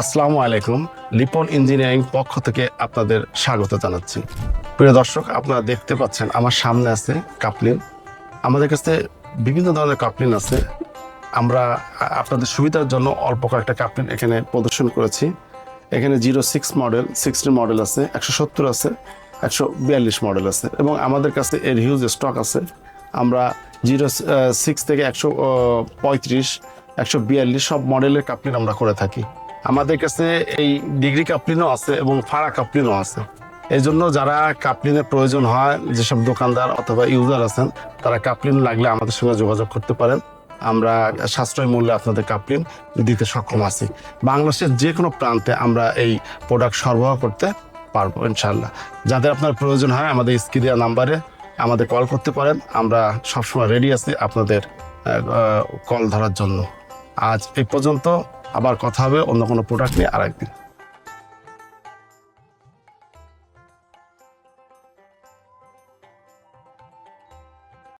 আসসালামু আলাইকুম লিপন ইঞ্জিনিয়ারিং পক্ষ থেকে আপনাদের স্বাগত জানাচ্ছি। প্রিয় দর্শক, আপনারা দেখতে পাচ্ছেন আমার সামনে আছে কাপলিন। আমাদের কাছে বিভিন্ন ধরনের কাপলিন আছে। আমরা আপনাদের সুবিধার জন্য অল্প কয়েকটা কাপলিন এখানে প্রদর্শন করেছি। এখানে zero six model, sixty model আছে, একশো সত্তর আছে, একশো বিয়াল্লিশ মডেল আছে এবং আমাদের কাছে এর হিউজ স্টক আছে। আমরা জিরো সিক্স থেকে একশো পঁয়ত্রিশ, একশো বিয়াল্লিশ সব মডেলের কাপলিন আমরা করে থাকি। আমাদের কাছে এই ডিগ্রি কাপলিনও আছে এবং ফাড়া কাপলিনও আছে। এই জন্য যারা কাপলিনের প্রয়োজন হয়, যেসব দোকানদার অথবা ইউজার আছেন, তারা কাপলিন লাগলে আমাদের সঙ্গে যোগাযোগ করতে পারেন। আমরা সাশ্রয় মূল্যে আপনাদের কাপলিন দিতে সক্ষম আছি। বাংলাদেশের যে কোনো প্রান্তে আমরা এই প্রোডাক্ট সরবরাহ করতে পারব ইনশাল্লাহ যাদের আপনার প্রয়োজন হয়, আমাদের স্ক্রিন দেওয়া নাম্বারে আমাদের কল করতে পারেন। আমরা সবসময় রেডি আছি আপনাদের কল ধরার জন্য। আজ এই পর্যন্ত আবার কথা হবে অন্য কোনো প্রোডাক্ট নিয়ে আরেকদিন।